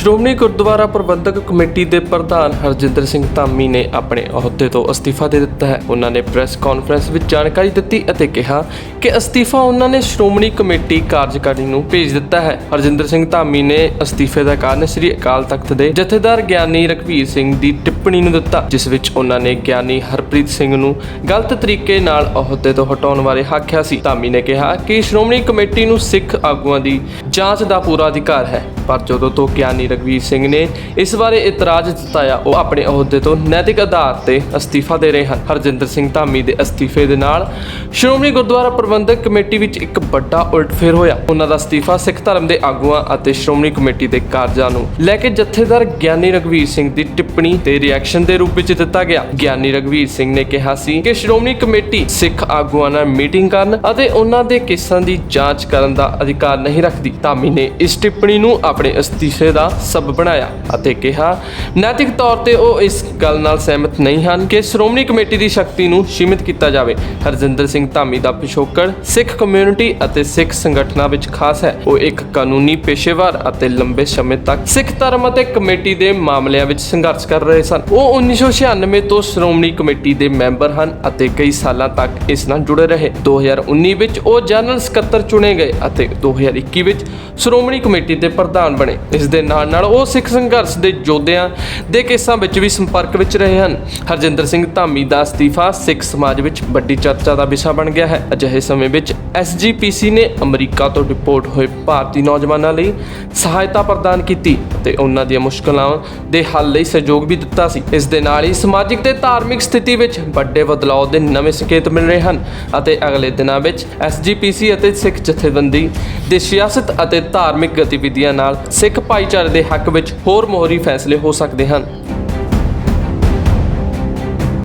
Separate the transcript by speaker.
Speaker 1: ਸ਼੍ਰੋਮਣੀ ਗੁਰਦੁਆਰਾ ਪ੍ਰਬੰਧਕ committee ਦੇ ਪ੍ਰਧਾਨ ਹਰਜਿੰਦਰ ਸਿੰਘ ਧਾਮੀ ਨੇ ਆਪਣੇ ਅਹੁਦੇ ਤੋਂ ਅਸਤੀਫਾ ਦੇ ਦਿੱਤਾ ਹੈ। ਉਹਨਾਂ ਨੇ ਪ੍ਰੈਸ ਕਾਨਫਰੰਸ ਵਿੱਚ ਜਾਣਕਾਰੀ ਦਿੱਤੀ ਅਤੇ ਕਿਹਾ ਕਿ ਅਸਤੀਫਾ ਉਹਨਾਂ ਨੇ ਸ਼੍ਰੋਮਣੀ ਕਮੇਟੀ ਕਾਰਜਕਾਰੀ ਨੂੰ ਭੇਜ ਦਿੱਤਾ ਹੈ। ਹਰਜਿੰਦਰ ਸਿੰਘ ਧਾਮੀ ਨੇ ਅਸਤੀਫੇ ਦਾ ਕਾਰਨ ਸ੍ਰੀ ਅਕਾਲ ਤਖਤ ਦੇ ਜਥੇਦਾਰ ਗਿਆਨੀ ਰਘਵੀਰ ਸਿੰਘ ਦੀ ਟਿੱਪਣੀ ਨੂੰ ਦਿੱਤਾ, ਜਿਸ ਵਿੱਚ ਉਹਨਾਂ ਨੇ ਗਿਆਨੀ ਹਰਪ੍ਰੀਤ ਸਿੰਘ ਨੂੰ ਗਲਤ ਤਰੀਕੇ ਨਾਲ ਅਹੁਦੇ ਤੋਂ ਹਟਾਉਣ ਬਾਰੇ ਆਖਿਆ ਸੀ। ਧਾਮੀ ਨੇ ਕਿਹਾ ਕਿ ਸ਼੍ਰੋਮਣੀ ਕਮੇਟੀ ਨੂੰ ਸਿੱਖ ਆਗੂਆਂ ਦੀ ਜਾਂਚ ਦਾ ਪੂਰਾ ਅਧਿਕਾਰ ਹੈ, ਪਰ ਜਦੋਂ ਤੋਂ ਗਿਆਨੀ ਰਘਵੀਰ ਸਿੰਘ ਨੇ ਇਸ ਬਾਰੇ ਇਤਰਾਜ਼ ਜਤਾਇਆ। ਉਹ ਆਪਣੇ ਅਹੁਦੇ ਤੋਂ ਨੈਤਿਕ ਆਧਾਰ ਤੇ ਅਸਤੀਫਾ ਦੇ ਰਹੇ ਹਨ। ਹਰਜਿੰਦਰ ਸਿੰਘ ਧਾਮੀ ਦੇ ਅਸਤੀਫੇ ਦੇ ਨਾਲ ਸ਼੍ਰੋਮਣੀ ਗੁਰਦੁਆਰਾ ਪ੍ਰਬੰਧਕ ਕਮੇਟੀ ਵਿੱਚ ਇੱਕ ਵੱਡਾ ਉਲਟਫੇਰ ਹੋਇਆ। ਉਹਨਾਂ ਦਾ ਅਸਤੀਫਾ ਸਿੱਖ ਧਰਮ ਦੇ ਆਗੂਆਂ ਅਤੇ ਸ਼੍ਰੋਮਣੀ ਕਮੇਟੀ ਦੇ ਕਾਰਜਾਂ ਨੂੰ ਲੈ ਕੇ ਜਥੇਦਾਰ ਗਿਆਨੀ ਰਘਵੀਰ ਸਿੰਘ ਦੀ ਟਿੱਪਣੀ ਤੇ ਰਿਐਕਸ਼ਨ ਦੇ ਰੂਪ ਵਿੱਚ ਦਿੱਤਾ ਗਿਆ। ਗਿਆਨੀ ਰਘਵੀਰ ਸਿੰਘ ਨੇ ਕਿਹਾ ਸੀ ਕਿ ਸ਼੍ਰੋਮਣੀ ਕਮੇਟੀ ਸਿੱਖ ਆਗੂਆਂ ਨਾਲ ਮੀਟਿੰਗ ਕਰਨ ਅਤੇ ਉਹਨਾਂ ਦੇ ਕੇਸਾਂ ਦੀ ਜਾਂਚ ਕਰਨ ਦਾ ਅਧਿਕਾਰ ਨਹੀਂ ਰੱਖਦੀ। ਧਾਮੀ ਨੇ ਇਸ ਟਿੱਪਣੀ ਨੂੰ ਆਪਣੇ ਅਸਤੀਫੇ ਦਾ ਸਬਬ ਬਣਾਇਆ ਅਤੇ ਕਿਹਾ, ਨੈਤਿਕ ਤੌਰ ਤੇ ਉਹ ਇਸ ਗੱਲ ਨਾਲ ਸਹਿਮਤ ਨਹੀਂ ਹਨ ਕਿ ਸ਼੍ਰੋਮਣੀ ਕਮੇਟੀ ਦੀ ਸ਼ਕਤੀ ਨੂੰ ਸੀਮਿਤ ਕੀਤਾ ਜਾਵੇ। ਹਰਜਿੰਦਰ ਸਿੰਘ ਧਾਮੀ ਦਾ ਪਿਛੋਕੜ ਸਿੱਖ ਕਮਿਊਨਿਟੀ ਅਤੇ ਸਿੱਖ ਸੰਗਠਨਾਂ ਵਿੱਚ ਖਾਸ ਹੈ। ਉਹ ਇੱਕ ਕਾਨੂੰਨੀ ਪੇਸ਼ੇਵਰ ਅਤੇ ਲੰਬੇ ਸਮੇਂ ਤੱਕ ਸਿੱਖ ਧਰਮ ਅਤੇ ਕਮੇਟੀ ਦੇ ਮਾਮਲਿਆਂ ਵਿੱਚ ਸੰਘਰਸ਼ ਕਰ ਰਹੇ ਸਨ। ਉਹ 1996 ਤੋਂ ਸ਼੍ਰੋਮਣੀ ਕਮੇਟੀ ਦੇ ਮੈਂਬਰ ਹਨ ਅਤੇ ਕਈ ਸਾਲਾਂ ਤੱਕ ਇਸ ਨਾਲ ਜੁੜੇ ਰਹੇ। 2019 ਵਿੱਚ ਉਹ ਜਨਰਲ ਸਕੱਤਰ ਚੁਣੇ ਗਏ ਅਤੇ 2021 ਵਿੱਚ ਸ਼੍ਰੋਮਣੀ ਕਮੇਟੀ ਦੇ ਪ੍ਰਧਾਨ ਬਣੇ। ਇਸ ਦੇ ਨਾਲ ਨਾਲ ਉਹ ਸਿੱਖ ਸੰਘਰਸ਼ ਦੇ ਯੋਧਿਆਂ ਦੇ ਕੇਸਾਂ ਵਿੱਚ ਵੀ ਸੰਪਰਕ ਵਿੱਚ ਰਹੇ ਹਨ। ਹਰਜਿੰਦਰ ਸਿੰਘ ਧਾਮੀ ਦਾ ਅਸਤੀਫਾ ਸਿੱਖ ਸਮਾਜ ਵਿੱਚ ਵੱਡੀ ਚਰਚਾ ਦਾ ਵਿਸ਼ਾ ਬਣ ਗਿਆ ਹੈ। ਅਜਿਹੇ ਸਮੇਂ ਵਿੱਚ ਐਸਜੀਪੀਸੀ ਨੇ ਅਮਰੀਕਾ ਤੋਂ ਡਿਪੋਰਟ ਹੋਏ ਭਾਰਤੀ ਨੌਜਵਾਨਾਂ ਲਈ ਸਹਾਇਤਾ ਪ੍ਰਦਾਨ ਕੀਤੀ ਅਤੇ ਉਹਨਾਂ ਦੀਆਂ ਮੁਸ਼ਕਲਾਂ ਦੇ ਹੱਲ ਲਈ ਸਹਿਯੋਗ ਵੀ ਦਿੱਤਾ ਸੀ। ਇਸ ਦੇ ਨਾਲ ਹੀ ਸਮਾਜਿਕ ਤੇ ਧਾਰਮਿਕ ਸਥਿਤੀ ਵਿੱਚ ਵੱਡੇ ਬਦਲਾਅ ਦੇ ਨਵੇਂ ਸੰਕੇਤ ਮਿਲ ਰਹੇ ਹਨ ਅਤੇ ਅਗਲੇ ਦਿਨਾਂ ਵਿੱਚ ਐਸਜੀਪੀਸੀ ਅਤੇ ਸਿੱਖ ਜਥੇਬੰਦੀ ਦੇ ਸਿਆਸਤ ਅਤੇ ਧਾਰਮਿਕ ਗਤੀਵਿਧੀਆਂ ਨਾਲ ਸਿੱਖ ਭਾਈਚਾਰੇ ਦੇ ਦੇ ਹੱਕ ਵਿੱਚ ਹੋਰ ਮੋਹਰੀ ਫੈਸਲੇ ਹੋ ਸਕਦੇ ਹਨ।